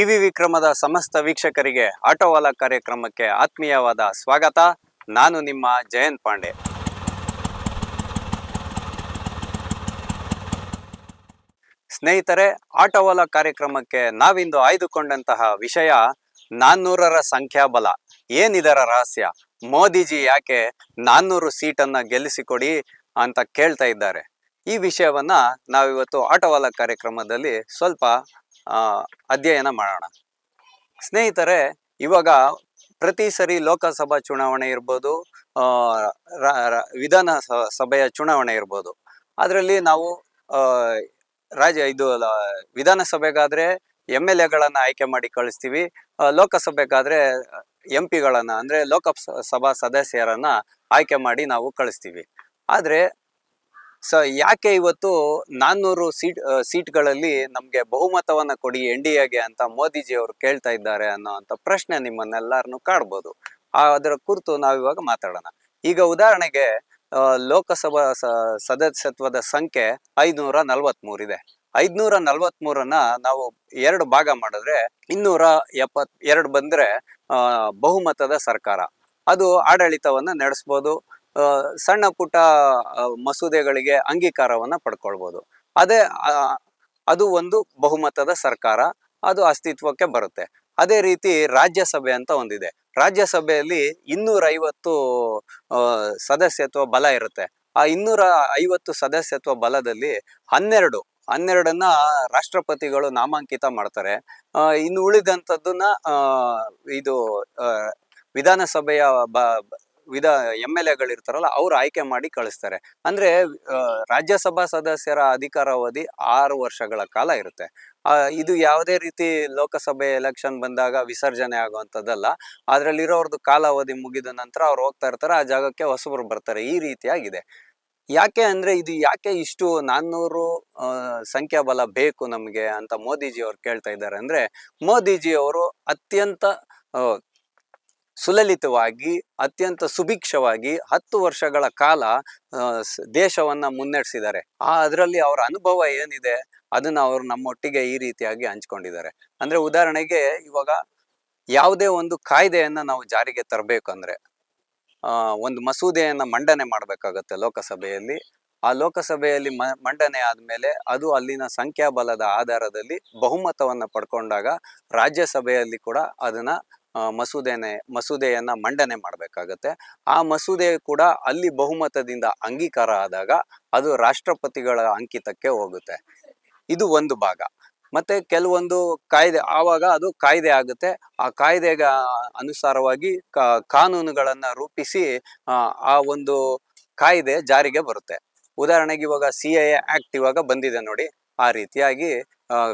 TV ವಿಕ್ರಮದ ಸಮಸ್ತ ವೀಕ್ಷಕರಿಗೆ ಆಟೋವಾಲ ಕಾರ್ಯಕ್ರಮಕ್ಕೆ ಆತ್ಮೀಯವಾದ ಸ್ವಾಗತ. ನಾನು ನಿಮ್ಮ ಜಯಂತ್ ಪಾಂಡೆ. ಸ್ನೇಹಿತರೆ ಆಟೋವಾಲ ಕಾರ್ಯಕ್ರಮಕ್ಕೆ ನಾವಿಂದು ಆಯ್ದುಕೊಂಡಂತಹ ವಿಷಯ ನಾನ್ನೂರರ ಸಂಖ್ಯಾಬಲ. ಏನಿದರ ರಹಸ್ಯ? ಮೋದಿಜಿ ಯಾಕೆ ನಾನ್ನೂರು ಸೀಟನ್ನ ಗೆಲ್ಲಿಸಿಕೊಡಿ ಅಂತ ಕೇಳ್ತಾ ಇದ್ದಾರೆ. ಈ ವಿಷಯವನ್ನ ನಾವಿವತ್ತು ಆಟೋವಾಲ ಕಾರ್ಯಕ್ರಮದಲ್ಲಿ ಸ್ವಲ್ಪ ಅಧ್ಯಯನ ಮಾಡೋಣ. ಸ್ನೇಹಿತರೆ, ಇವಾಗ ಪ್ರತಿ ಸರಿ ಲೋಕಸಭಾ ಚುನಾವಣೆ ಇರ್ಬೋದು ವಿಧಾನ ಸಭೆಯ ಚುನಾವಣೆ ಇರ್ಬೋದು. ಅದರಲ್ಲಿ ನಾವು ರಾಜ ರಾಜ್ಯ ಇದು ವಿಧಾನಸಭೆಗಾದರೆ ಎಂ ಎಲ್ ಎಗಳನ್ನ ಆಯ್ಕೆ ಮಾಡಿ ಕಳಿಸ್ತೀವಿ ಲೋಕಸಭೆಗಾದ್ರೆ ಎಂ ಪಿಗಳನ್ನ, ಅಂದ್ರೆ ಲೋಕಸಭಾ ಸದಸ್ಯರನ್ನ ಆಯ್ಕೆ ಮಾಡಿ ನಾವು ಕಳಿಸ್ತೀವಿ. ಆದ್ರೆ ಸ ಯಾಕೆ ಇವತ್ತು ನಾನ್ನೂರು ಸೀಟ್ ಸೀಟ್ಗಳಲ್ಲಿ ನಮ್ಗೆ ಬಹುಮತವನ್ನ ಕೊಡಿ ಎನ್ ಡಿ ಎಗೆ ಅಂತ ಮೋದಿಜಿ ಅವರು ಕೇಳ್ತಾ ಇದ್ದಾರೆ ಅನ್ನೋ ಅಂತ ಪ್ರಶ್ನೆ ನಿಮ್ಮನ್ನೆಲ್ಲರನ್ನು ಕಾಡ್ಬೋದು. ಅದರ ಕುರಿತು ನಾವಿವಾಗ ಮಾತಾಡೋಣ. ಈಗ ಉದಾಹರಣೆಗೆ ಲೋಕಸಭಾ ಸದಸ್ಯತ್ವದ ಸಂಖ್ಯೆ ಐದ್ನೂರ ನಲ್ವತ್ಮೂರು ಇದೆ. ಐದ್ನೂರ ನಲ್ವತ್ಮೂರನ್ನ ನಾವು ಎರಡು ಭಾಗ ಮಾಡಿದ್ರೆ ಇನ್ನೂರ ಎಪ್ಪತ್, ಎರಡು ಬಂದ್ರೆ ಬಹುಮತದ ಸರ್ಕಾರ. ಅದು ಆಡಳಿತವನ್ನ ನಡೆಸ್ಬೋದು. ಸಣ್ಣ ಪುಟ್ಟ ಮಸೂದೆಗಳಿಗೆ ಅಂಗೀಕಾರವನ್ನ ಪಡ್ಕೊಳ್ಬೋದು. ಅದೇ ಅದು ಒಂದು ಬಹುಮತದ ಸರ್ಕಾರ, ಅದು ಅಸ್ತಿತ್ವಕ್ಕೆ ಬರುತ್ತೆ. ಅದೇ ರೀತಿ ರಾಜ್ಯಸಭೆ ಅಂತ ಒಂದಿದೆ. ರಾಜ್ಯಸಭೆಯಲ್ಲಿ ಇನ್ನೂರ ಐವತ್ತು ಸದಸ್ಯತ್ವ ಬಲ ಇರುತ್ತೆ. ಆ ಇನ್ನೂರ ಐವತ್ತು ಸದಸ್ಯತ್ವ ಬಲದಲ್ಲಿ ಹನ್ನೆರಡು, ಹನ್ನೆರಡನ್ನ ರಾಷ್ಟ್ರಪತಿಗಳು ನಾಮಾಂಕಿತ ಮಾಡ್ತಾರೆ. ಇನ್ನು ಉಳಿದಂಥದ್ದನ್ನ ಇದು ವಿಧಾನಸಭೆಯ ಬ- ವಿಧ ಎಂ ಎಲ್ ಎಗಳಿರ್ತಾರಲ್ಲ ಅವ್ರು ಆಯ್ಕೆ ಮಾಡಿ ಕಳಿಸ್ತಾರೆ. ಅಂದ್ರೆ ರಾಜ್ಯಸಭಾ ಸದಸ್ಯರ ಅಧಿಕಾರಾವಧಿ ಆರು ವರ್ಷಗಳ ಕಾಲ ಇರುತ್ತೆ. ಇದು ಯಾವುದೇ ರೀತಿ ಲೋಕಸಭೆ ಎಲೆಕ್ಷನ್ ಬಂದಾಗ ವಿಸರ್ಜನೆ ಆಗುವಂಥದ್ದಲ್ಲ. ಅದರಲ್ಲಿರೋರ್ದು ಕಾಲಾವಧಿ ಮುಗಿದ ನಂತರ ಅವ್ರು ಹೋಗ್ತಾ ಇರ್ತಾರೆ, ಆ ಜಾಗಕ್ಕೆ ಹೊಸಬರು ಬರ್ತಾರೆ. ಈ ರೀತಿಯಾಗಿದೆ. ಯಾಕೆ ಅಂದ್ರೆ, ಇದು ಯಾಕೆ ಇಷ್ಟು ನಾನ್ನೂರು ಸಂಖ್ಯಾಬಲ ಬೇಕು ನಮಗೆ ಅಂತ ಮೋದಿಜಿ ಅವ್ರು ಕೇಳ್ತಾ ಇದ್ದಾರೆ. ಅಂದ್ರೆ ಮೋದಿಜಿ ಅವರು ಅತ್ಯಂತ ಸುಲಲಿತವಾಗಿ, ಅತ್ಯಂತ ಸುಭಿಕ್ಷವಾಗಿ ಹತ್ತು ವರ್ಷಗಳ ಕಾಲ ದೇಶವನ್ನ ಮುನ್ನಡೆಸಿದ್ದಾರೆ. ಆ, ಅದರಲ್ಲಿ ಅವರ ಅನುಭವ ಏನಿದೆ, ಅದನ್ನ ಅವರು ನಮ್ಮೊಟ್ಟಿಗೆ ಈ ರೀತಿಯಾಗಿ ಹಂಚ್ಕೊಂಡಿದ್ದಾರೆ. ಅಂದ್ರೆ ಉದಾಹರಣೆಗೆ ಇವಾಗ ಯಾವುದೇ ಒಂದು ಕಾಯ್ದೆಯನ್ನ ನಾವು ಜಾರಿಗೆ ತರಬೇಕಂದ್ರೆ ಒಂದು ಮಸೂದೆಯನ್ನ ಮಂಡನೆ ಮಾಡಬೇಕಾಗತ್ತೆ ಲೋಕಸಭೆಯಲ್ಲಿ. ಆ ಲೋಕಸಭೆಯಲ್ಲಿ ಮಂಡನೆ ಆದ್ಮೇಲೆ ಅದು ಅಲ್ಲಿನ ಸಂಖ್ಯಾಬಲದ ಆಧಾರದಲ್ಲಿ ಬಹುಮತವನ್ನ ಪಡ್ಕೊಂಡಾಗ ರಾಜ್ಯಸಭೆಯಲ್ಲಿ ಕೂಡ ಅದನ್ನ ಮಸೂದೆನೆ ಮಸೂದೆಯನ್ನ ಮಂಡನೆ ಮಾಡಬೇಕಾಗತ್ತೆ. ಆ ಮಸೂದೆ ಕೂಡ ಅಲ್ಲಿ ಬಹುಮತದಿಂದ ಅಂಗೀಕಾರ ಆದಾಗ ಅದು ರಾಷ್ಟ್ರಪತಿಗಳ ಅಂಕಿತಕ್ಕೆ ಹೋಗುತ್ತೆ. ಇದು ಒಂದು ಭಾಗ. ಮತ್ತೆ ಕೆಲವೊಂದು ಕಾಯ್ದೆ ಆವಾಗ ಅದು ಕಾಯ್ದೆ ಆಗುತ್ತೆ. ಆ ಕಾಯ್ದೆಗ ಅನುಸಾರವಾಗಿ ಕಾನೂನುಗಳನ್ನ ರೂಪಿಸಿ ಆ, ಒಂದು ಕಾಯ್ದೆ ಜಾರಿಗೆ ಬರುತ್ತೆ. ಉದಾಹರಣೆಗೆ ಇವಾಗ ಸಿ ಎ ಆಕ್ಟ್ ಇವಾಗ ಬಂದಿದೆ ನೋಡಿ. ಆ ರೀತಿಯಾಗಿ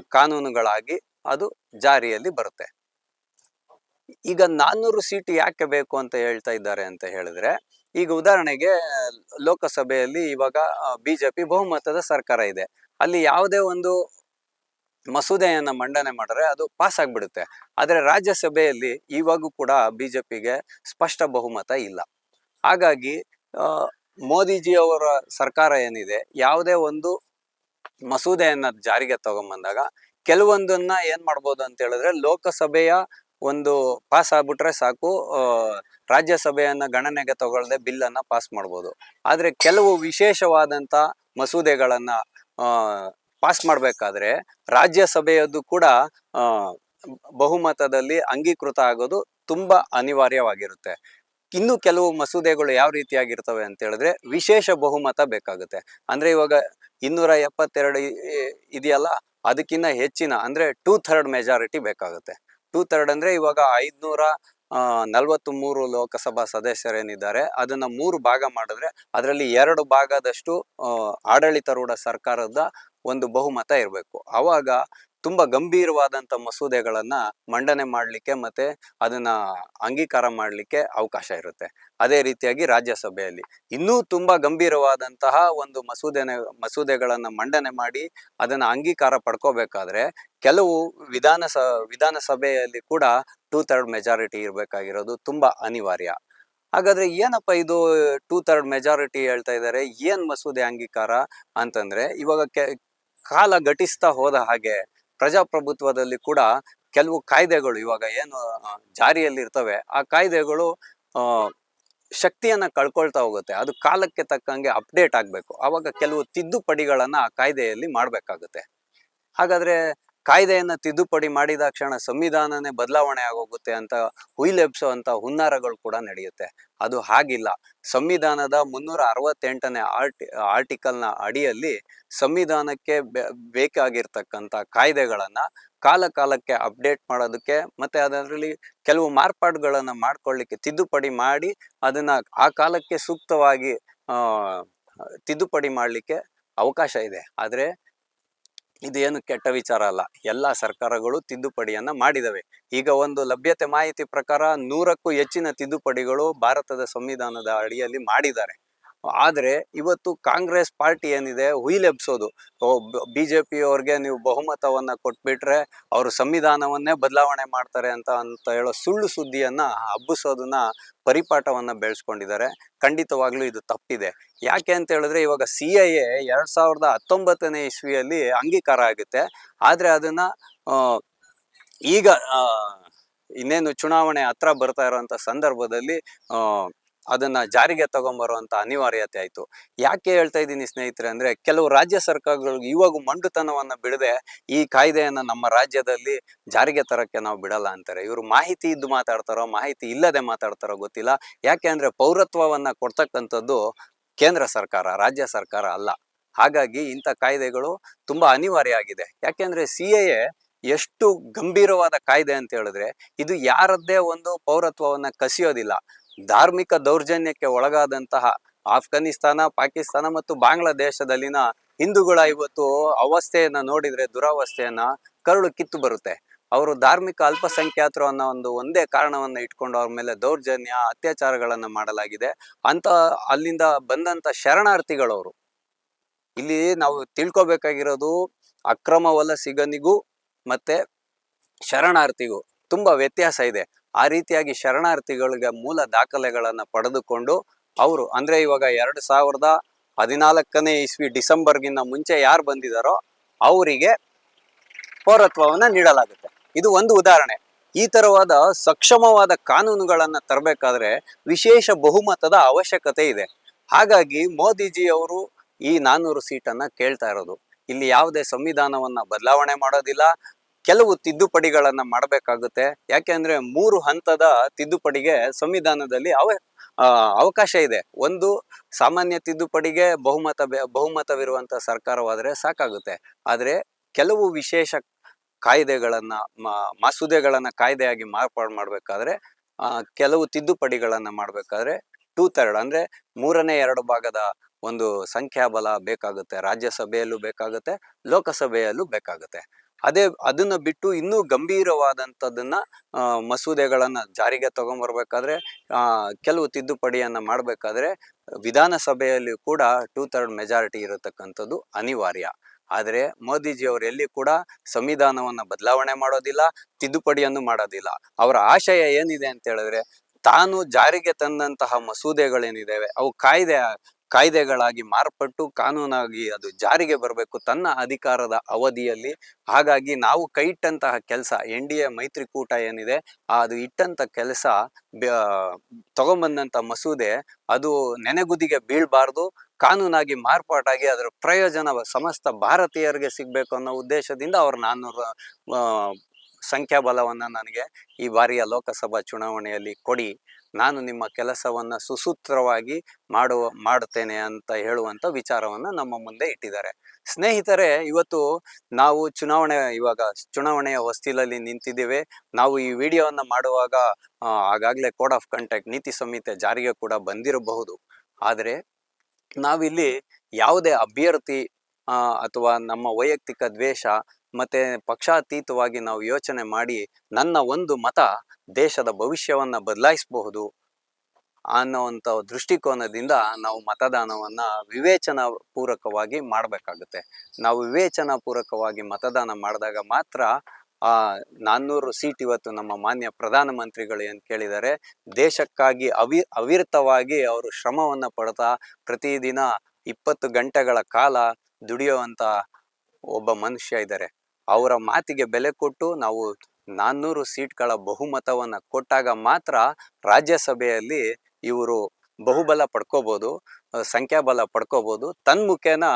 ಕಾನೂನುಗಳಾಗಿ ಅದು ಜಾರಿಯಲ್ಲಿ ಬರುತ್ತೆ. ಈಗ ನಾನ್ನೂರು ಸೀಟ್ ಯಾಕೆ ಬೇಕು ಅಂತ ಹೇಳ್ತಾ ಇದ್ದಾರೆ ಅಂತ ಹೇಳಿದ್ರೆ, ಈಗ ಉದಾಹರಣೆಗೆ ಲೋಕಸಭೆಯಲ್ಲಿ ಇವಾಗ ಬಿಜೆಪಿ ಬಹುಮತದ ಸರ್ಕಾರ ಇದೆ. ಅಲ್ಲಿ ಯಾವುದೇ ಒಂದು ಮಸೂದೆಯನ್ನ ಮಂಡನೆ ಮಾಡಿದ್ರೆ ಅದು ಪಾಸ್ ಆಗ್ಬಿಡುತ್ತೆ. ಆದ್ರೆ ರಾಜ್ಯಸಭೆಯಲ್ಲಿ ಇವಾಗೂ ಕೂಡ ಬಿಜೆಪಿಗೆ ಸ್ಪಷ್ಟ ಬಹುಮತ ಇಲ್ಲ. ಹಾಗಾಗಿ ಮೋದಿಜಿ ಅವರ ಸರ್ಕಾರ ಏನಿದೆ, ಯಾವುದೇ ಒಂದು ಮಸೂದೆಯನ್ನ ಜಾರಿಗೆ ತಗೊಂಬಂದಾಗ ಕೆಲವೊಂದನ್ನ ಏನ್ ಮಾಡ್ಬೋದು ಅಂತ ಹೇಳಿದ್ರೆ, ಲೋಕಸಭೆಯ ಒಂದು ಪಾಸ್ ಆಗ್ಬಿಟ್ರೆ ಸಾಕು. ರಾಜ್ಯಸಭೆಯನ್ನ ಗಣನೆಗೆ ತಗೊಳ್ಳದೆ ಬಿಲ್ ಅನ್ನ ಪಾಸ್ ಮಾಡ್ಬೋದು. ಆದ್ರೆ ಕೆಲವು ವಿಶೇಷವಾದಂತ ಮಸೂದೆಗಳನ್ನ ಪಾಸ್ ಮಾಡ್ಬೇಕಾದ್ರೆ ರಾಜ್ಯಸಭೆಯದ್ದು ಕೂಡ ಬಹುಮತದಲ್ಲಿ ಅಂಗೀಕೃತ ಆಗೋದು ತುಂಬಾ ಅನಿವಾರ್ಯವಾಗಿರುತ್ತೆ. ಇನ್ನು ಕೆಲವು ಮಸೂದೆಗಳು ಯಾವ ರೀತಿಯಾಗಿರ್ತವೆ ಅಂತ ಹೇಳಿದ್ರೆ ವಿಶೇಷ ಬಹುಮತ ಬೇಕಾಗುತ್ತೆ. ಅಂದ್ರೆ ಇವಾಗ ಇನ್ನೂರ ಎಪ್ಪತ್ತೆರಡು ಇದೆಯಲ್ಲ ಅದಕ್ಕಿಂತ ಹೆಚ್ಚಿನ, ಅಂದ್ರೆ ಟೂ ಥರ್ಡ್ ಮೆಜಾರಿಟಿ ಬೇಕಾಗುತ್ತೆ. ಟೂ ಥರ್ಡ್ ಅಂದ್ರೆ ಇವಾಗ ಐದ್ನೂರ ನಲವತ್ತು ಮೂರು ಲೋಕಸಭಾ ಸದಸ್ಯರೇನಿದ್ದಾರೆ, ಅದನ್ನ ಮೂರು ಭಾಗ ಮಾಡಿದ್ರೆ ಅದರಲ್ಲಿ ಎರಡು ಭಾಗದಷ್ಟು ಆಡಳಿತಾರೂಢ ಸರ್ಕಾರದ ಒಂದು ಬಹುಮತ ಇರಬೇಕು. ಅವಾಗ ತುಂಬಾ ಗಂಭೀರವಾದಂತ ಮಸೂದೆಗಳನ್ನ ಮಂಡನೆ ಮಾಡಲಿಕ್ಕೆ ಮತ್ತೆ ಅದನ್ನ ಅಂಗೀಕಾರ ಮಾಡಲಿಕ್ಕೆ ಅವಕಾಶ ಇರುತ್ತೆ. ಅದೇ ರೀತಿಯಾಗಿ ರಾಜ್ಯಸಭೆಯಲ್ಲಿ. ಇನ್ನೂ ತುಂಬಾ ಗಂಭೀರವಾದಂತಹ ಒಂದು ಮಸೂದೆನ, ಮಸೂದೆಗಳನ್ನ ಮಂಡನೆ ಮಾಡಿ ಅದನ್ನ ಅಂಗೀಕಾರ ಪಡ್ಕೋಬೇಕಾದ್ರೆ ಕೆಲವು ವಿಧಾನಸ, ವಿಧಾನಸಭೆಯಲ್ಲಿ ಕೂಡ ಟೂ ಥರ್ಡ್ ಮೆಜಾರಿಟಿ ಇರಬೇಕಾಗಿರೋದು ತುಂಬಾ ಅನಿವಾರ್ಯ. ಹಾಗಾದ್ರೆ ಏನಪ್ಪ ಇದು ಟೂ ಥರ್ಡ್ ಮೆಜಾರಿಟಿ ಹೇಳ್ತಾ ಇದ್ದಾರೆ ಏನ್ ಮಸೂದೆ ಅಂಗೀಕಾರ ಅಂತಂದ್ರೆ ಇವಾಗ ಕಾಲ ಘಟಿಸ್ತಾ ಹೋದ ಹಾಗೆ ಪ್ರಜಾಪ್ರಭುತ್ವದಲ್ಲಿ ಕೂಡ ಕೆಲವು ಕಾಯ್ದೆಗಳು ಇವಾಗ ಏನು ಜಾರಿಯಲ್ಲಿ ಇರ್ತವೆ. ಆ ಕಾಯ್ದೆಗಳು ಶಕ್ತಿಯನ್ನ ಕಳ್ಕೊಳ್ತಾ ಹೋಗುತ್ತೆ. ಅದು ಕಾಲಕ್ಕೆ ತಕ್ಕಂಗೆ ಅಪ್ಡೇಟ್ ಆಗಬೇಕು. ಆವಾಗ ಕೆಲವು ತಿದ್ದುಪಡಿಗಳನ್ನ ಆ ಕಾಯ್ದೆಯಲ್ಲಿ ಮಾಡಬೇಕಾಗುತ್ತೆ. ಹಾಗಾದ್ರೆ ಕಾಯ್ದೆಯನ್ನ ತಿದ್ದುಪಡಿ ಮಾಡಿದ ಕ್ಷಣ ಸಂವಿಧಾನನೇ ಬದಲಾವಣೆ ಆಗೋಗುತ್ತೆ ಅಂತ ಹುಯಿಲೆಬ್ಸೋ ಅಂತ ಹುನ್ನಾರಗಳು ಕೂಡ ನಡೆಯುತ್ತೆ. ಅದು ಹಾಗಿಲ್ಲ. ಸಂವಿಧಾನದ ಮುನ್ನೂರ ಅರವತ್ತೆಂಟನೇ ಆರ್ಟಿ, ಆರ್ಟಿಕಲ್ನ ಅಡಿಯಲ್ಲಿ ಸಂವಿಧಾನಕ್ಕೆ ಬೇಕಾಗಿರ್ತಕ್ಕಂಥ ಕಾಯ್ದೆಗಳನ್ನ ಕಾಲ ಕಾಲಕ್ಕೆ ಅಪ್ಡೇಟ್ ಮಾಡೋದಕ್ಕೆ ಮತ್ತೆ ಅದರಲ್ಲಿ ಕೆಲವು ಮಾರ್ಪಾಡುಗಳನ್ನ ಮಾಡ್ಕೊಳ್ಳಿಕ್ಕೆ ತಿದ್ದುಪಡಿ ಮಾಡಿ ಅದನ್ನ ಆ ಕಾಲಕ್ಕೆ ಸೂಕ್ತವಾಗಿ ತಿದ್ದುಪಡಿ ಮಾಡಲಿಕ್ಕೆ ಅವಕಾಶ ಇದೆ. ಆದ್ರೆ ಇದೇನು ಕೆಟ್ಟ ವಿಚಾರ ಅಲ್ಲ. ಎಲ್ಲಾ ಸರ್ಕಾರಗಳು ತಿದ್ದುಪಡಿಯನ್ನ ಮಾಡಿದವೆ. ಈಗ ಒಂದು ಲಭ್ಯತೆ ಮಾಹಿತಿ ಪ್ರಕಾರ ನೂರಕ್ಕೂ ಹೆಚ್ಚಿನ ತಿದ್ದುಪಡಿಗಳು ಭಾರತದ ಸಂವಿಧಾನದ ಅಡಿಯಲ್ಲಿ ಮಾಡಿದ್ದಾರೆ. ಆದ್ರೆ ಇವತ್ತು ಕಾಂಗ್ರೆಸ್ ಪಾರ್ಟಿ ಏನಿದೆ ಹುಯಿಲೆಬ್ಸೋದು ಬಿಜೆಪಿ ಅವ್ರಿಗೆ ನೀವು ಬಹುಮತವನ್ನ ಕೊಟ್ಬಿಟ್ರೆ ಅವರು ಸಂವಿಧಾನವನ್ನೇ ಬದಲಾವಣೆ ಮಾಡ್ತಾರೆ ಅಂತ ಅಂತ ಹೇಳೋ ಸುಳ್ಳು ಸುದ್ದಿಯನ್ನ ಹಬ್ಬಿಸೋದನ್ನ ಪರಿಪಾಠವನ್ನು ಬೆಳೆಸ್ಕೊಂಡಿದ್ದಾರೆ. ಖಂಡಿತವಾಗ್ಲೂ ಇದು ತಪ್ಪಿದೆ. ಯಾಕೆ ಅಂತ ಹೇಳಿದ್ರೆ ಇವಾಗ ಸಿ ಐ ಎ ಎರಡ್ ಸಾವಿರದ ಹತ್ತೊಂಬತ್ತನೇ ಇಸ್ವಿಯಲ್ಲಿ ಅಂಗೀಕಾರ ಆಗುತ್ತೆ. ಆದರೆ ಅದನ್ನ ಈಗ ಇನ್ನೇನು ಚುನಾವಣೆ ಹತ್ರ ಬರ್ತಾ ಇರುವಂತ ಸಂದರ್ಭದಲ್ಲಿ ಅದನ್ನ ಜಾರಿಗೆ ತಗೊಂಬರುವಂತ ಅನಿವಾರ್ಯತೆ ಆಯ್ತು. ಯಾಕೆ ಹೇಳ್ತಾ ಇದ್ದೀನಿ ಸ್ನೇಹಿತರೆ ಅಂದ್ರೆ ಕೆಲವು ರಾಜ್ಯ ಸರ್ಕಾರಗಳು ಇವಾಗ ಮಂಡುತನವನ್ನ ಬಿಡದೆ ಈ ಕಾಯ್ದೆಯನ್ನ ನಮ್ಮ ರಾಜ್ಯದಲ್ಲಿ ಜಾರಿಗೆ ತರಕ್ಕೆ ನಾವು ಬಿಡಲ್ಲ ಅಂತಾರೆ. ಇವರು ಮಾಹಿತಿ ಇದ್ದು ಮಾತಾಡ್ತಾರೋ, ಮಾಹಿತಿ ಇಲ್ಲದೆ ಮಾತಾಡ್ತಾರೋ ಗೊತ್ತಿಲ್ಲ. ಯಾಕೆ ಅಂದ್ರೆ ಪೌರತ್ವವನ್ನ ಕೊಡ್ತಕ್ಕಂಥದ್ದು ಕೇಂದ್ರ ಸರ್ಕಾರ, ರಾಜ್ಯ ಸರ್ಕಾರ ಅಲ್ಲ. ಹಾಗಾಗಿ ಇಂಥ ಕಾಯ್ದೆಗಳು ತುಂಬಾ ಅನಿವಾರ್ಯ ಆಗಿದೆ ಯಾಕೆಂದ್ರೆ ಸಿ ಎಷ್ಟು ಗಂಭೀರವಾದ ಕಾಯ್ದೆ ಅಂತ ಹೇಳಿದ್ರೆ ಇದು ಯಾರದ್ದೇ ಒಂದು ಪೌರತ್ವವನ್ನ ಕಸಿಯೋದಿಲ್ಲ. ಧಾರ್ಮಿಕ ದೌರ್ಜನ್ಯಕ್ಕೆ ಒಳಗಾದಂತಹ ಆಫ್ಘಾನಿಸ್ತಾನ, ಪಾಕಿಸ್ತಾನ ಮತ್ತು ಬಾಂಗ್ಲಾದೇಶದಲ್ಲಿನ ಹಿಂದೂಗಳ ಇವತ್ತು ಅವಸ್ಥೆಯನ್ನ ನೋಡಿದ್ರೆ ದುರಾವಸ್ಥೆಯನ್ನ ಕರುಳು ಕಿತ್ತು ಬರುತ್ತೆ. ಅವರು ಧಾರ್ಮಿಕ ಅಲ್ಪಸಂಖ್ಯಾತರು ಅನ್ನೋ ಒಂದು ಒಂದೇ ಕಾರಣವನ್ನ ಇಟ್ಕೊಂಡು ಅವ್ರ ಮೇಲೆ ದೌರ್ಜನ್ಯ, ಅತ್ಯಾಚಾರಗಳನ್ನು ಮಾಡಲಾಗಿದೆ. ಅಂತ ಅಲ್ಲಿಂದ ಬಂದಂತ ಶರಣಾರ್ಥಿಗಳವರು. ಇಲ್ಲಿ ನಾವು ತಿಳ್ಕೊಬೇಕಾಗಿರೋದು ಅಕ್ರಮ ವಲಸಿಗನಿಗೂ ಮತ್ತೆ ಶರಣಾರ್ಥಿಗೂ ತುಂಬ ವ್ಯತ್ಯಾಸ ಇದೆ. ಆ ರೀತಿಯಾಗಿ ಶರಣಾರ್ಥಿಗಳಿಗೆ ಮೂಲ ದಾಖಲೆಗಳನ್ನ ಪಡೆದುಕೊಂಡು ಅವರು ಅಂದ್ರೆ ಇವಾಗ ಎರಡು ಸಾವಿರದ ಹದಿನಾಲ್ಕನೇ ಇಸ್ವಿ ಡಿಸೆಂಬರ್ಗಿನ್ನ ಮುಂಚೆ ಯಾರು ಬಂದಿದಾರೋ ಅವರಿಗೆ ಪೌರತ್ವವನ್ನ ನೀಡಲಾಗುತ್ತೆ. ಇದು ಒಂದು ಉದಾಹರಣೆ. ಈ ತರವಾದ ಸಕ್ಷಮವಾದ ಕಾನೂನುಗಳನ್ನ ತರಬೇಕಾದ್ರೆ ವಿಶೇಷ ಬಹುಮತದ ಅವಶ್ಯಕತೆ ಇದೆ. ಹಾಗಾಗಿ ಮೋದಿಜಿ ಅವರು ಈ ನಾನ್ನೂರು ಸೀಟನ್ನ ಕೇಳ್ತಾ ಇರೋದು. ಇಲ್ಲಿ ಯಾವುದೇ ಸಂವಿಧಾನವನ್ನ ಬದಲಾವಣೆ ಮಾಡೋದಿಲ್ಲ ಕೆಲವು ತಿದ್ದುಪಡಿಗಳನ್ನ ಮಾಡಬೇಕಾಗುತ್ತೆ. ಯಾಕೆಂದ್ರೆ ಮೂರು ಹಂತದ ತಿದ್ದುಪಡಿಗೆ ಸಂವಿಧಾನದಲ್ಲಿ ಅವ ಅವಕಾಶ ಇದೆ. ಒಂದು, ಸಾಮಾನ್ಯ ತಿದ್ದುಪಡಿಗೆ ಬಹುಮತ, ಬಹುಮತವಿರುವಂತ ಸರ್ಕಾರವಾದ್ರೆ ಸಾಕಾಗುತ್ತೆ. ಆದ್ರೆ ಕೆಲವು ವಿಶೇಷ ಕಾಯ್ದೆಗಳನ್ನ ಮಸೂದೆಗಳನ್ನ ಕಾಯ್ದೆಯಾಗಿ ಮಾರ್ಪಾಡು ಮಾಡ್ಬೇಕಾದ್ರೆ ಕೆಲವು ತಿದ್ದುಪಡಿಗಳನ್ನ ಮಾಡ್ಬೇಕಾದ್ರೆ ಟೂ ಥರ್ಡ್ ಅಂದ್ರೆ ಮೂರನೇ ಎರಡು ಭಾಗದ ಒಂದು ಸಂಖ್ಯಾಬಲ ಬೇಕಾಗುತ್ತೆ. ರಾಜ್ಯಸಭೆಯಲ್ಲೂ ಬೇಕಾಗುತ್ತೆ, ಲೋಕಸಭೆಯಲ್ಲೂ ಬೇಕಾಗುತ್ತೆ. ಅದೇ ಅದನ್ನ ಬಿಟ್ಟು ಇನ್ನೂ ಗಂಭೀರವಾದಂಥದ್ದನ್ನ ಮಸೂದೆಗಳನ್ನು ಜಾರಿಗೆ ತಗೊಂಡ್ಬರ್ಬೇಕಾದ್ರೆ ಕೆಲವು ತಿದ್ದುಪಡಿಯನ್ನ ಮಾಡ್ಬೇಕಾದ್ರೆ, ವಿಧಾನಸಭೆಯಲ್ಲಿ ಕೂಡ ಟೂ ಥರ್ಡ್ ಮೆಜಾರಿಟಿ ಇರತಕ್ಕಂಥದ್ದು ಅನಿವಾರ್ಯ. ಆದರೆ ಮೋದಿಜಿ ಅವರು ಎಲ್ಲಿ ಕೂಡ ಸಂವಿಧಾನವನ್ನ ಬದಲಾವಣೆ ಮಾಡೋದಿಲ್ಲ, ತಿದ್ದುಪಡಿಯನ್ನು ಮಾಡೋದಿಲ್ಲ. ಅವರ ಆಶಯ ಏನಿದೆ ಅಂತ ಹೇಳಿದ್ರೆ, ತಾನು ಜಾರಿಗೆ ತಂದಂತಹ ಮಸೂದೆಗಳೇನಿದ್ದಾವೆ ಅವು ಕಾಯ್ದೆ ಕಾಯ್ದೆಗಳಾಗಿ ಮಾರ್ಪಟ್ಟು ಕಾನೂನಾಗಿ ಅದು ಜಾರಿಗೆ ಬರಬೇಕು ತನ್ನ ಅಧಿಕಾರದ ಅವಧಿಯಲ್ಲಿ. ಹಾಗಾಗಿ ನಾವು ಕೈ ಇಟ್ಟಂತಹ ಕೆಲಸ, ಎನ್ ಡಿ ಎ ಮೈತ್ರಿಕೂಟ ಏನಿದೆ ಅದು ಇಟ್ಟಂತ ಕೆಲಸ ತಗೊಂಬಂದಂತ ಮಸೂದೆ, ಅದು ನೆನೆಗುದಿಗೆ ಬೀಳ್ಬಾರ್ದು. ಕಾನೂನಾಗಿ ಮಾರ್ಪಾಟಾಗಿ ಅದರ ಪ್ರಯೋಜನ ಸಮಸ್ತ ಭಾರತೀಯರಿಗೆ ಸಿಗ್ಬೇಕು ಅನ್ನೋ ಉದ್ದೇಶದಿಂದ ಅವ್ರ ನಾನ್ನೂರು ಸಂಖ್ಯಾಬಲವನ್ನ ನನಗೆ ಈ ಬಾರಿಯ ಲೋಕಸಭಾ ಚುನಾವಣೆಯಲ್ಲಿ ಕೊಡಿ. ನಾನು ನಿಮ್ಮ ಕೆಲಸವನ್ನ ಸುಸೂತ್ರವಾಗಿ ಮಾಡುವ, ಮಾಡುತ್ತೇನೆ ಅಂತ ಹೇಳುವಂತ ವಿಚಾರವನ್ನ ನಮ್ಮ ಮುಂದೆ ಇಟ್ಟಿದ್ದಾರೆ. ಸ್ನೇಹಿತರೆ, ಇವತ್ತು ನಾವು ಚುನಾವಣೆ, ಇವಾಗ ಚುನಾವಣೆಯ ಹೊಸ್ತಿಲಲ್ಲಿ ನಿಂತಿದ್ದೇವೆ. ನಾವು ಈ ವಿಡಿಯೋವನ್ನ ಮಾಡುವಾಗ ಆಗಾಗ್ಲೇ ಕೋಡ್ ಆಫ್ ಕಂಟ್ಯಾಕ್ಟ್ ನೀತಿ ಸಂಹಿತೆ ಜಾರಿಗೆ ಕೂಡ ಬಂದಿರಬಹುದು. ಆದರೆ, ನಾವಿಲ್ಲಿ ಯಾವುದೇ ಅಭ್ಯರ್ಥಿ ಅಥವಾ ನಮ್ಮ ವೈಯಕ್ತಿಕ ದ್ವೇಷ ಮತ್ತೆ ಪಕ್ಷಾತೀತವಾಗಿ ನಾವು ಯೋಚನೆ ಮಾಡಿ, ನನ್ನ ಒಂದು ಮತ ದೇಶದ ಭವಿಷ್ಯವನ್ನ ಬದಲಾಯಿಸಬಹುದು ಅನ್ನುವಂಥ ದೃಷ್ಟಿಕೋನದಿಂದ ನಾವು ಮತದಾನವನ್ನು ವಿವೇಚನಾ ಪೂರಕವಾಗಿ ಮಾಡಬೇಕಾಗುತ್ತೆ. ನಾವು ವಿವೇಚನಾ ಪೂರಕವಾಗಿ ಮತದಾನ ಮಾಡಿದಾಗ ಮಾತ್ರ ಆ ನಾನ್ನೂರು ಸೀಟ್ ಇವತ್ತು ನಮ್ಮ ಮಾನ್ಯ ಪ್ರಧಾನಮಂತ್ರಿಗಳು ಏನು ಕೇಳಿದರೆ ದೇಶಕ್ಕಾಗಿ ಅವಿ, ಅವಿರತವಾಗಿ ಅವರು ಶ್ರಮವನ್ನು ಪಡ್ತಾ ಪ್ರತಿದಿನ ಇಪ್ಪತ್ತು ಗಂಟೆಗಳ ಕಾಲ ದುಡಿಯುವಂಥ ಒಬ್ಬ ಮನುಷ್ಯ ಇದ್ದಾರೆ. ಅವರ ಮಾತಿಗೆ ಬೆಲೆ ಕೊಟ್ಟು ನಾವು ನಾನ್ನೂರು ಸೀಟ್ಗಳ ಬಹುಮತವನ್ನ ಕೊಟ್ಟಾಗ ಮಾತ್ರ ರಾಜ್ಯಸಭೆಯಲ್ಲಿ ಇವರು ಬಹುಬಲ ಪಡ್ಕೋಬಹುದು ಸಂಖ್ಯಾಬಲ ಪಡ್ಕೋಬಹುದು ತನ್ಮುಖೇನ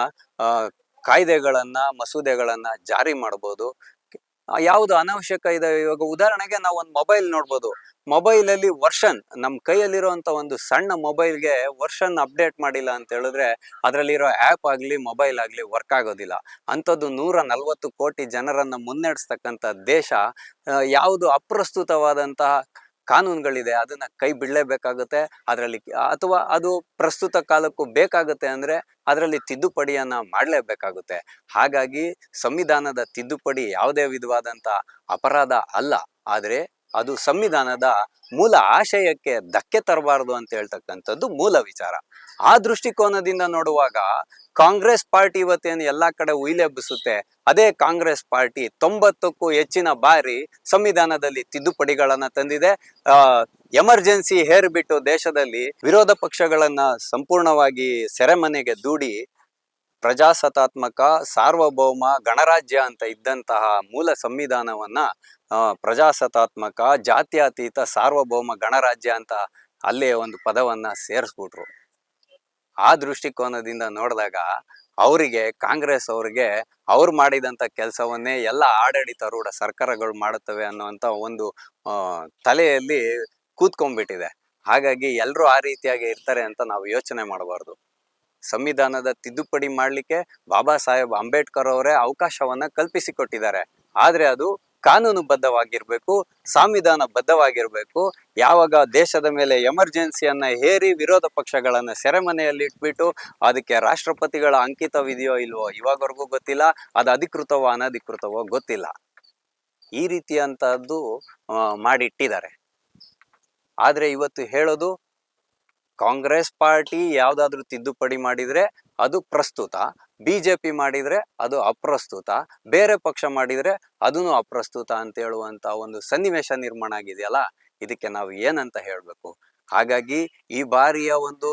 ಕಾಯ್ದೆಗಳನ್ನ, ಮಸೂದೆಗಳನ್ನ ಜಾರಿ ಮಾಡ್ಬೋದು. ಯಾವುದು ಅನವಶ್ಯಕ ಇದೆ? ಇವಾಗ ಉದಾಹರಣೆಗೆ ನಾವು ಒಂದು ಮೊಬೈಲ್ ನೋಡ್ಬೋದು. ಮೊಬೈಲ್ ಅಲ್ಲಿ ವರ್ಷನ್ ನಮ್ಮ ಕೈಯಲ್ಲಿರುವಂತ ಒಂದು ಸಣ್ಣ ಮೊಬೈಲ್ಗೆ ವರ್ಷನ್ ಅಪ್ಡೇಟ್ ಮಾಡಿಲ್ಲ ಅಂತ ಹೇಳಿದ್ರೆ ಅದರಲ್ಲಿರೋ ಆ್ಯಪ್ ಆಗಲಿ ಮೊಬೈಲ್ ಆಗಲಿ ವರ್ಕ್ ಆಗೋದಿಲ್ಲ. ಅಂಥದ್ದು ನೂರ ನಲ್ವತ್ತು ಕೋಟಿ ಜನರನ್ನ ಮುನ್ನಡೆಸ್ತಕ್ಕಂಥ ದೇಶ ಯಾವುದು ಅಪ್ರಸ್ತುತವಾದಂತಹ ಕಾನೂನುಗಳಿದೆ, ಅದನ್ನ ಕೈ ಬಿಡಲೇಬೇಕಾಗುತ್ತೆ, ಅದರಲ್ಲಿ ಅಥವಾ ಅದು ಪ್ರಸ್ತುತ ಕಾಲಕ್ಕೂ ಬೇಕಾಗುತ್ತೆ ಅಂದ್ರೆ ಅದರಲ್ಲಿ ತಿದ್ದುಪಡಿಯನ್ನ ಮಾಡಲೇಬೇಕಾಗುತ್ತೆ. ಹಾಗಾಗಿ ಸಂವಿಧಾನದ ತಿದ್ದುಪಡಿ ಯಾವುದೇ ವಿಧವಾದಂತ ಅಪರಾಧ ಅಲ್ಲ, ಆದರೆ ಅದು ಸಂವಿಧಾನದ ಮೂಲ ಆಶಯಕ್ಕೆ ಧಕ್ಕೆ ತರಬಾರದು ಅಂತ ಹೇಳ್ತಕ್ಕಂಥದ್ದು ಮೂಲ ವಿಚಾರ. ಆ ದೃಷ್ಟಿಕೋನದಿಂದ ನೋಡುವಾಗ ಕಾಂಗ್ರೆಸ್ ಪಾರ್ಟಿ ಇವತ್ತೇನು ಎಲ್ಲಾ ಕಡೆ ಉಯಿಲೆಬ್ಬಿಸುತ್ತೆ ಅದೇ ಕಾಂಗ್ರೆಸ್ ಪಾರ್ಟಿ ತೊಂಬತ್ತಕ್ಕೂ ಹೆಚ್ಚಿನ ಬಾರಿ ಸಂವಿಧಾನದಲ್ಲಿ ತಿದ್ದುಪಡಿಗಳನ್ನ ತಂದಿದೆ. ಎಮರ್ಜೆನ್ಸಿ ಹೇರ್ಬಿಟ್ಟು ದೇಶದಲ್ಲಿ ವಿರೋಧ ಪಕ್ಷಗಳನ್ನ ಸಂಪೂರ್ಣವಾಗಿ ಸೆರೆಮನೆಗೆ ದೂಡಿ ಪ್ರಜಾಸತ್ತಾತ್ಮಕ, ಸಾರ್ವಭೌಮ, ಗಣರಾಜ್ಯ ಅಂತ ಇದ್ದಂತಹ ಮೂಲ ಸಂವಿಧಾನವನ್ನ ಪ್ರಜಾಸತ್ತಾತ್ಮಕ, ಜಾತ್ಯತೀತ, ಸಾರ್ವಭೌಮ, ಗಣರಾಜ್ಯ ಅಂತ ಅಲ್ಲೇ ಒಂದು ಪದವನ್ನ ಸೇರಿಸ್ಬಿಟ್ರು. ಆ ದೃಷ್ಟಿಕೋನದಿಂದ ನೋಡಿದಾಗ ಅವರಿಗೆ ಕಾಂಗ್ರೆಸ್ ಅವ್ರಿಗೆ ಅವ್ರು ಮಾಡಿದಂತ ಕೆಲಸವನ್ನೇ ಎಲ್ಲ ಆಡಳಿತಾರೂಢ ಸರ್ಕಾರಗಳು ಮಾಡುತ್ತವೆ ಅನ್ನುವಂಥ ಒಂದು ತಲೆಯಲ್ಲಿ ಕೂತ್ಕೊಂಡ್ಬಿಟ್ಟಿದೆ. ಹಾಗಾಗಿ ಎಲ್ಲರೂ ಆ ರೀತಿಯಾಗಿ ಇರ್ತಾರೆ ಅಂತ ನಾವು ಯೋಚನೆ ಮಾಡಬಾರ್ದು. ಸಂವಿಧಾನದ ತಿದ್ದುಪಡಿ ಮಾಡಲಿಕ್ಕೆ ಬಾಬಾ ಸಾಹೇಬ್ ಅಂಬೇಡ್ಕರ್ ಅವರೇ ಅವಕಾಶವನ್ನ ಕಲ್ಪಿಸಿಕೊಟ್ಟಿದ್ದಾರೆ. ಆದ್ರೆ ಅದು ಕಾನೂನುಬದ್ಧವಾಗಿರ್ಬೇಕು ಸಂವಿಧಾನ ಬದ್ಧವಾಗಿರ್ಬೇಕು ಯಾವಾಗ ದೇಶದ ಮೇಲೆ ಎಮರ್ಜೆನ್ಸಿಯನ್ನ ಹೇರಿ ವಿರೋಧ ಪಕ್ಷಗಳನ್ನ ಸೆರೆಮನೆಯಲ್ಲಿ ಇಟ್ಬಿಟ್ಟು ಅದಕ್ಕೆ ರಾಷ್ಟ್ರಪತಿಗಳ ಅಂಕಿತವಿದೆಯೋ ಇಲ್ವೋ ಇವಾಗವರೆಗೂ ಗೊತ್ತಿಲ್ಲ, ಅದು ಅಧಿಕೃತವೋ ಅನಧಿಕೃತವೋ ಗೊತ್ತಿಲ್ಲ. ಈ ರೀತಿಯಂತಹದ್ದು ಮಾಡಿಟ್ಟಿದ್ದಾರೆ. ಆದ್ರೆ ಇವತ್ತು ಹೇಳೋದು, ಕಾಂಗ್ರೆಸ್ ಪಾರ್ಟಿ ಯಾವ್ದಾದ್ರು ತಿದ್ದುಪಡಿ ಮಾಡಿದ್ರೆ ಅದು ಪ್ರಸ್ತುತ. ಬಿಜೆಪಿ ಮಾಡಿದ್ರೆ ಅದು ಅಪ್ರಸ್ತುತ. ಬೇರೆ ಪಕ್ಷ ಮಾಡಿದ್ರೆ ಅದೂ ಅಪ್ರಸ್ತುತ ಅಂತ ಹೇಳುವಂತ ಒಂದು ಸನ್ನಿವೇಶ ನಿರ್ಮಾಣ ಆಗಿದೆಯಲ್ಲ, ಇದಕ್ಕೆ ನಾವು ಏನಂತ ಹೇಳಬೇಕು? ಹಾಗಾಗಿ ಈ ಬಾರಿಯ ಒಂದು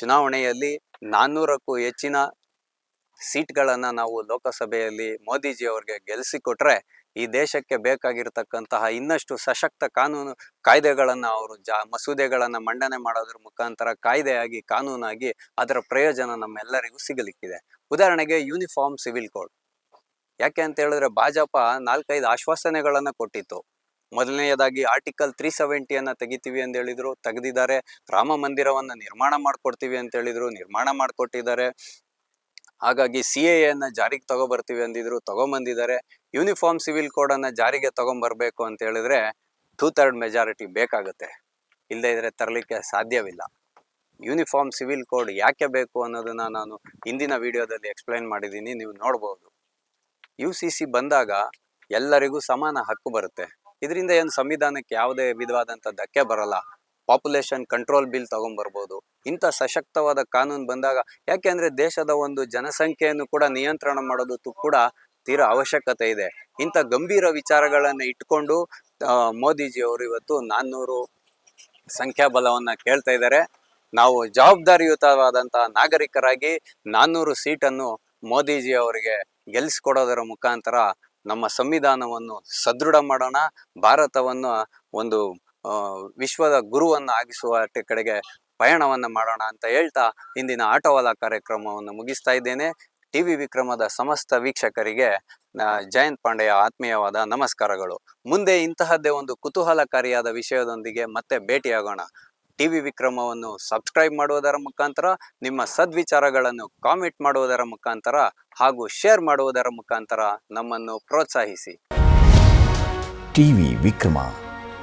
ಚುನಾವಣೆಯಲ್ಲಿ ನಾನ್ನೂರಕ್ಕೂ ಹೆಚ್ಚಿನ ಸೀಟ್ಗಳನ್ನು ನಾವು ಲೋಕಸಭೆಯಲ್ಲಿ ಮೋದಿಜಿ ಅವ್ರಿಗೆ ಗೆಲ್ಲಿಸಿಕೊಟ್ರೆ ಈ ದೇಶಕ್ಕೆ ಬೇಕಾಗಿರ್ತಕ್ಕಂತಹ ಇನ್ನಷ್ಟು ಸಶಕ್ತ ಕಾನೂನು ಕಾಯ್ದೆಗಳನ್ನ ಅವರು ಜಾ ಮಸೂದೆಗಳನ್ನ ಮಂಡನೆ ಮಾಡೋದ್ರ ಮುಖಾಂತರ ಕಾಯ್ದೆಯಾಗಿ, ಕಾನೂನಾಗಿ ಅದರ ಪ್ರಯೋಜನ ನಮ್ಮೆಲ್ಲರಿಗೂ ಸಿಗಲಿಕ್ಕಿದೆ. ಉದಾಹರಣೆಗೆ ಯೂನಿಫಾರ್ಮ್ ಸಿವಿಲ್ ಕೋಡ್. ಯಾಕೆ ಅಂತ ಹೇಳಿದ್ರೆ ಭಾಜಪ ನಾಲ್ಕೈದು ಆಶ್ವಾಸನೆಗಳನ್ನ ಕೊಟ್ಟಿತ್ತು. ಮೊದಲನೆಯದಾಗಿ ಆರ್ಟಿಕಲ್ ತ್ರೀ ಸೆವೆಂಟಿಯನ್ನ ತೆಗಿತೀವಿ ಅಂತ ಹೇಳಿದ್ರು, ತೆಗೆದಿದ್ದಾರೆ. ರಾಮ ಮಂದಿರವನ್ನ ನಿರ್ಮಾಣ ಮಾಡ್ಕೊಡ್ತೀವಿ ಅಂತ ಹೇಳಿದ್ರು, ನಿರ್ಮಾಣ ಮಾಡ್ಕೊಟ್ಟಿದ್ದಾರೆ. ಹಾಗಾಗಿ ಸಿ ಎ ಅನ್ನ ಜಾರಿಗೆ ತಗೊಬರ್ತೀವಿ ಅಂದಿದ್ರು, ತಗೊಂಬಂದಿದ್ದಾರೆ. ಯೂನಿಫಾರ್ಮ್ ಸಿವಿಲ್ ಕೋಡ್ ಅನ್ನ ಜಾರಿಗೆ ತಗೊಂಬರ್ಬೇಕು ಅಂತ ಹೇಳಿದ್ರೆ ಟೂ ಥರ್ಡ್ ಮೆಜಾರಿಟಿ ಬೇಕಾಗುತ್ತೆ. ಇಲ್ಲದೆ ಇದ್ರೆ ತರಲಿಕ್ಕೆ ಸಾಧ್ಯವಿಲ್ಲ. ಯೂನಿಫಾರ್ಮ್ ಸಿವಿಲ್ ಕೋಡ್ ಯಾಕೆ ಬೇಕು ಅನ್ನೋದನ್ನ ನಾನು ಹಿಂದಿನ ವಿಡಿಯೋದಲ್ಲಿ ಎಕ್ಸ್ಪ್ಲೈನ್ ಮಾಡಿದ್ದೀನಿ, ನೀವು ನೋಡ್ಬೋದು. ಯು ಬಂದಾಗ ಎಲ್ಲರಿಗೂ ಸಮಾನ ಹಕ್ಕು ಬರುತ್ತೆ. ಇದರಿಂದ ಏನು ಸಂವಿಧಾನಕ್ಕೆ ಯಾವುದೇ ವಿಧವಾದಂಥ ಧಕ್ಕೆ ಬರಲ್ಲ. ಪಾಪ್ಯುಲೇಷನ್ ಕಂಟ್ರೋಲ್ ಬಿಲ್ ತಗೊಂಡ್ಬರ್ಬೋದು ಇಂಥ ಸಶಕ್ತವಾದ ಕಾನೂನು ಬಂದಾಗ ಯಾಕೆಂದ್ರೆ ದೇಶದ ಒಂದು ಜನಸಂಖ್ಯೆಯನ್ನು ಕೂಡ ನಿಯಂತ್ರಣ ಮಾಡೋದು ಕೂಡ ತೀರಾ ಅವಶ್ಯಕತೆ ಇದೆ. ಇಂಥ ಗಂಭೀರ ವಿಚಾರಗಳನ್ನು ಇಟ್ಕೊಂಡು ಮೋದಿಜಿ ಅವರು ಇವತ್ತು ನಾನ್ನೂರು ಸಂಖ್ಯಾಬಲವನ್ನ ಕೇಳ್ತಾ ಇದ್ದಾರೆ. ನಾವು ಜವಾಬ್ದಾರಿಯುತವಾದಂತಹ ನಾಗರಿಕರಾಗಿ ನಾನ್ನೂರು ಸೀಟನ್ನು ಮೋದಿಜಿ ಅವರಿಗೆ ಗೆಲ್ಲಿಸ್ಕೊಡೋದರ ಮುಖಾಂತರ ನಮ್ಮ ಸಂವಿಧಾನವನ್ನು ಸದೃಢ ಮಾಡೋಣ, ಭಾರತವನ್ನು ಒಂದು ವಿಶ್ವದ ಗುರುವನ್ನು ಆಗಿಸುವ ಟ- ಕಡೆಗೆ ಪಯಣವನ್ನು ಮಾಡೋಣ ಅಂತ ಹೇಳ್ತಾ ಇಂದಿನ ಆಟೋವಾಲ ಕಾರ್ಯಕ್ರಮವನ್ನು ಮುಗಿಸ್ತಾ ಇದ್ದೇನೆ. ಟಿ ವಿ ವಿಕ್ರಮದ ಸಮಸ್ತ ವೀಕ್ಷಕರಿಗೆ ಜಯಂತ್ ಪಾಂಡೆಯ ಆತ್ಮೀಯವಾದ ನಮಸ್ಕಾರಗಳು. ಮುಂದೆ ಇಂತಹದ್ದೇ ಒಂದು ಕುತೂಹಲಕಾರಿಯಾದ ವಿಷಯದೊಂದಿಗೆ ಮತ್ತೆ ಭೇಟಿಯಾಗೋಣ. ಟಿ ವಿ ವಿಕ್ರಮವನ್ನು ಸಬ್ಸ್ಕ್ರೈಬ್ ಮಾಡುವುದರ ಮುಖಾಂತರ, ನಿಮ್ಮ ಸದ್ವಿಚಾರಗಳನ್ನು ಕಾಮೆಂಟ್ ಮಾಡುವುದರ ಮುಖಾಂತರ ಹಾಗೂ ಶೇರ್ ಮಾಡುವುದರ ಮುಖಾಂತರ ನಮ್ಮನ್ನು ಪ್ರೋತ್ಸಾಹಿಸಿ. ಟಿವಿ ವಿಕ್ರಮ